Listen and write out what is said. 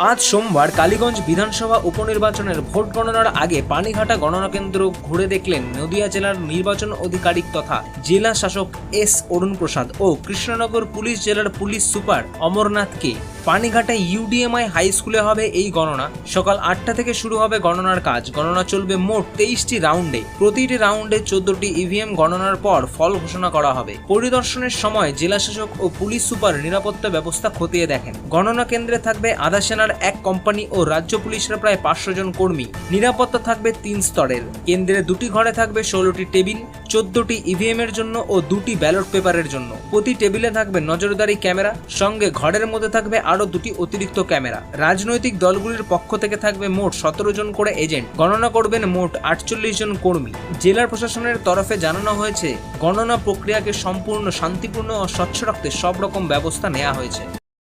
আজ সোমবার কালীগঞ্জ বিধানসভা উপনির্বাচনের ভোট গণনার আগে পানিঘাটা গণনা কেন্দ্র ঘুরে দেখলেন নদিয়া জেলার নির্বাচন আধিকারিক তথা জেলা শাসক এস অরুণ প্রসাদ ও কৃষ্ণনগর পুলিশ জেলার পুলিশ সুপার অমরনাথ কে পানিঘাটা ইউডিএমআই হাই স্কুলে হবে এই গণনা। সকাল আটটা থেকে শুরু হবে গণনার কাজ। গণনা চলবে মোট তেইশটি রাউন্ডে। প্রতিটি রাউন্ডে চোদ্দটি ইভিএম গণনার পর ফল ঘোষণা করা হবে। পরিদর্শনের সময় জেলাশাসক ও পুলিশ সুপার নিরাপত্তা ব্যবস্থা খতিয়ে দেখেন। গণনা কেন্দ্রে থাকবে আধা সেনার এক কোম্পানি ও রাজ্য পুলিশের প্রায় পাঁচশো জন কর্মী। নিরাপত্তা থাকবে তিন স্তরের। কেন্দ্রে দুটি ঘরে থাকবে ষোলোটি টেবিল, চোদ্দটি ইভিএম এর জন্য ও দুটি ব্যালট পেপারের জন্য। প্রতি টেবিলে থাকবে নজরদারি ক্যামেরা, সঙ্গে ঘরের মধ্যে থাকবে আরও দুটি অতিরিক্ত ক্যামেরা। রাজনৈতিক দলগুলির পক্ষ থেকে থাকবে মোট সতেরো জন করে এজেন্ট। গণনা করবেন মোট আটচল্লিশ জন কর্মী। জেলা প্রশাসনের তরফে জানানো হয়েছে, গণনা প্রক্রিয়াকে সম্পূর্ণ শান্তিপূর্ণ ও স্বচ্ছ রাখতে সব রকম ব্যবস্থা নেওয়া হয়েছে।